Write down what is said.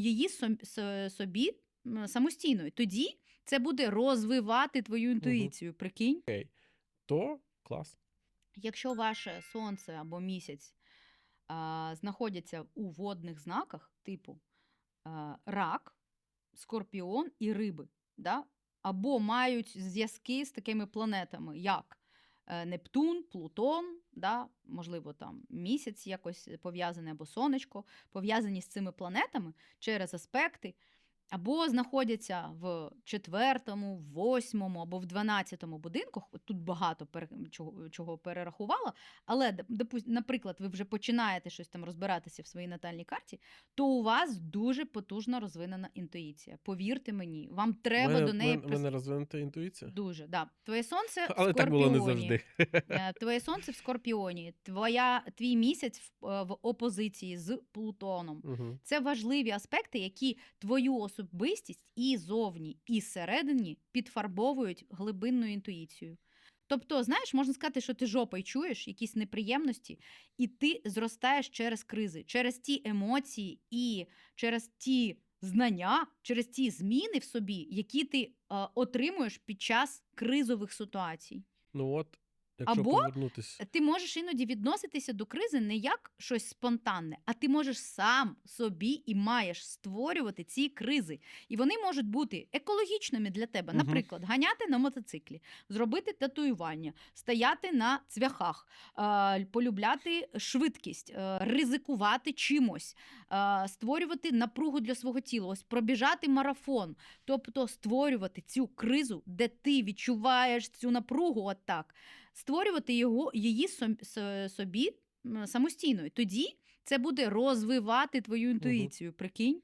її собі м, самостійною. Тоді це буде розвивати твою інтуїцію. Прикинь. То клас. Якщо ваше сонце або місяць а, знаходяться у водних знаках, типу а, рак, скорпіон і риби, да? або мають зв'язки з такими планетами, як Нептун, Плутон, да? можливо, там місяць якось пов'язаний або сонечко, пов'язані з цими планетами через аспекти, або знаходяться в четвертому, восьмому або в дванадцятому будинках. От тут багато чого, чого перерахувала. Але, наприклад, ви вже починаєте щось там розбиратися в своїй натальній карті, то у вас дуже потужно розвинена інтуїція. Повірте мені, вам треба мене, до неї мене, мене розвинута інтуїція. Дуже, да. Твоє сонце в Але так було не завжди. Е, Твоє сонце в Скорпіоні, твоя, твій місяць в, е, в опозиції з Плутоном. Угу. Це важливі аспекти, які твою особистість і зовні, і зсередині підфарбовують глибинною інтуїцією. Тобто, знаєш, можна сказати, що ти жопою чуєш якісь неприємності, і ти зростаєш через кризи, через ті емоції і через ті знання, через ті зміни в собі, які ти е, отримуєш під час кризових ситуацій. Ну от, якщо Або повернутись. Ти можеш іноді відноситися до кризи не як щось спонтанне, а ти можеш сам собі і маєш створювати ці кризи. І вони можуть бути екологічними для тебе. Наприклад, ганяти на мотоциклі, зробити татуювання, стояти на цвяхах, полюбляти швидкість, е, ризикувати чимось, створювати напругу для свого тіла, ось пробіжати марафон. Тобто створювати цю кризу, де ти відчуваєш цю напругу, отак, створювати його, її собі самостійно. Тоді це буде розвивати твою інтуїцію. Прикинь.